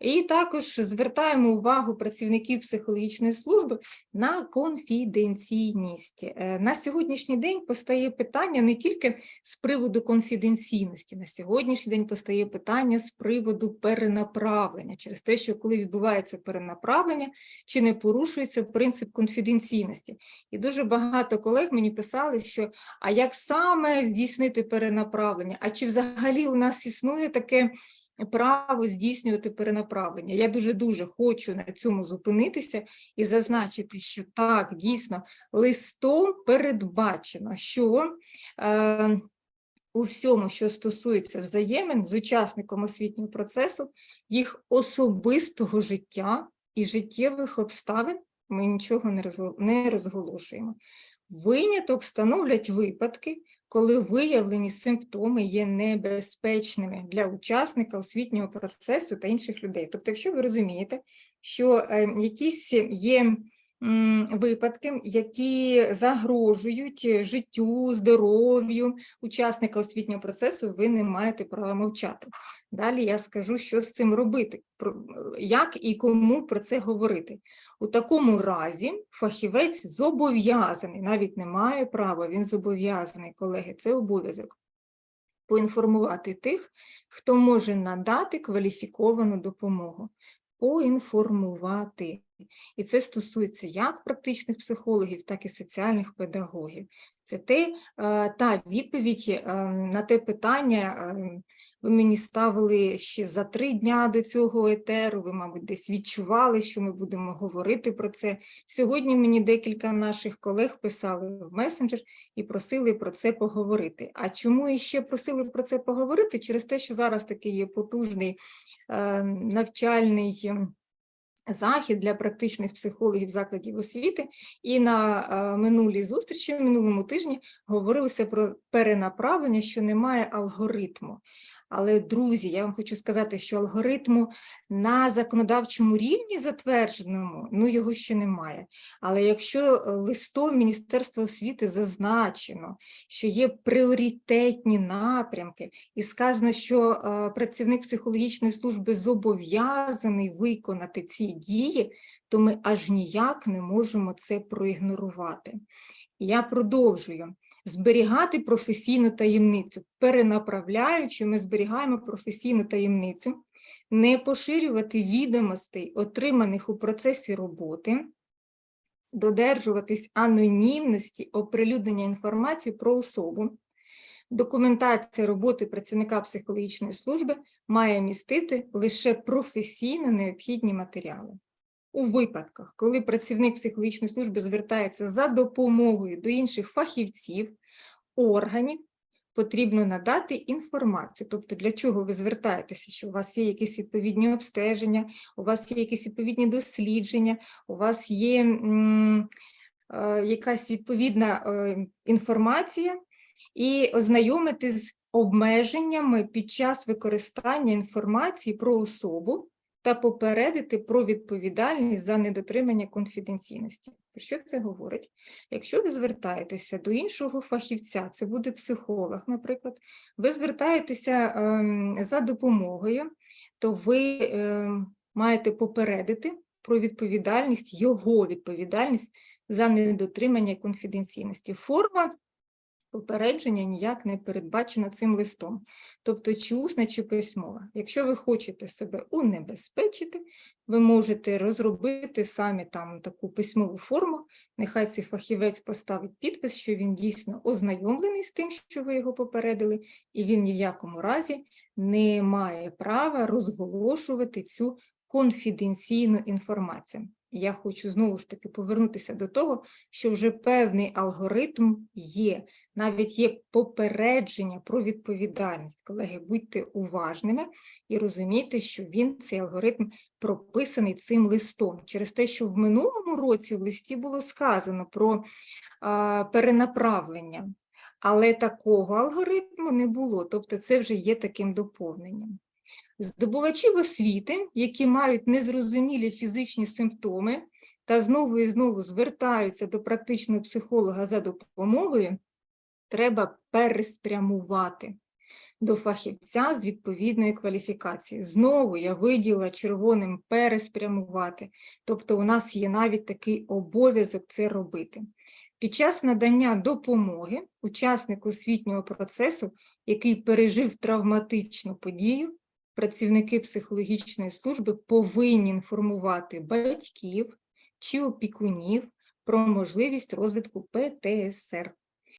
І також звертаємо увагу працівників психологічної служби на конфіденційність. Е, На сьогоднішній день постає питання не тільки з приводу конфіденційності, на сьогоднішній день постає питання з приводу перенаправлення, через те, що коли відбувається перенаправлення, чи не порушується принцип конфіденційності. І дуже багато колег мені писали, що а як саме здійснити перенаправлення? А чи взагалі у нас існує таке право здійснювати перенаправлення? Я дуже дуже хочу на цьому зупинитися і зазначити, що так, дійсно, листом передбачено, що е, у всьому, що стосується взаємин з учасником освітнього процесу, їх особистого життя і життєвих обставин ми нічого не розгол- не розголошуємо. Виняток становлять випадки, коли виявлені симптоми є небезпечними для учасника освітнього процесу та інших людей. Тобто, якщо ви розумієте, що е, якісь є випадки, які загрожують життю, здоров'ю учасника освітнього процесу, ви не маєте права мовчати. Далі я скажу, що з цим робити, як і кому про це говорити. У такому разі фахівець зобов'язаний, навіть не має права, він зобов'язаний, колеги, це обов'язок. Поінформувати тих, хто може надати кваліфіковану допомогу. Поінформувати. І це стосується як практичних психологів, так і соціальних педагогів. Це те, е, та відповідь е, на те питання, е, ви мені ставили ще за три дня до цього етеру, ви, мабуть, десь відчували, що ми будемо говорити про це. Сьогодні мені декілька наших колег писали в месенджер і просили про це поговорити. А чому іще просили про це поговорити? Через те, що зараз такий є потужний навчальний. Захід для практичних психологів закладів освіти, і на е, минулій зустрічі, в минулому тижні, говорилося про перенаправлення, що немає алгоритму. Але, друзі, я вам хочу сказати, що алгоритму на законодавчому рівні затвердженому, ну його ще немає. Але якщо е, листом Міністерства освіти зазначено, що є пріоритетні напрямки, і сказано, що е, працівник психологічної служби зобов'язаний виконати ці дії, то ми аж ніяк не можемо це проігнорувати. Я продовжую зберігати професійну таємницю. Перенаправляючи, ми зберігаємо професійну таємницю, не поширювати відомостей, отриманих у процесі роботи, додержуватись анонімності оприлюднення інформації про особу. Документація роботи працівника психологічної служби має містити лише професійно необхідні матеріали. У випадках, коли працівник психологічної служби звертається за допомогою до інших фахівців, органів, потрібно надати інформацію. Тобто, для чого ви звертаєтеся, що у вас є якісь відповідні обстеження, у вас є якісь відповідні дослідження, у вас є е, якась відповідна е, інформація, і ознайомити з обмеженнями під час використання інформації про особу та попередити про відповідальність за недотримання конфіденційності. Про що це говорить? Якщо ви звертаєтеся до іншого фахівця, це буде психолог, наприклад, ви звертаєтеся ем, за допомогою, то ви ем, маєте попередити про відповідальність, його відповідальність за недотримання конфіденційності. Форма попередження ніяк не передбачена цим листом, тобто чи усна, чи письмова. Якщо ви хочете себе унебезпечити, ви можете розробити самі там таку письмову форму, нехай цей фахівець поставить підпис, що він дійсно ознайомлений з тим, що ви його попередили, і він ні в якому разі не має права розголошувати цю конфіденційну інформацію. Я хочу знову ж таки повернутися до того, що вже певний алгоритм є, навіть є попередження про відповідальність. Колеги, будьте уважними і розумійте, що він, цей алгоритм, прописаний цим листом. Через те, що в минулому році в листі було сказано про а, перенаправлення, але такого алгоритму не було, тобто це вже є таким доповненням. Здобувачів освіти, які мають незрозумілі фізичні симптоми та знову і знову звертаються до практичного психолога за допомогою, треба переспрямувати. до фахівця з відповідної кваліфікації. Знову я виділа червоним переспрямувати, тобто у нас є навіть такий обов'язок це робити. Під час надання допомоги учаснику освітнього процесу, який пережив травматичну подію, працівники психологічної служби повинні інформувати батьків чи опікунів про можливість розвитку ПТСР.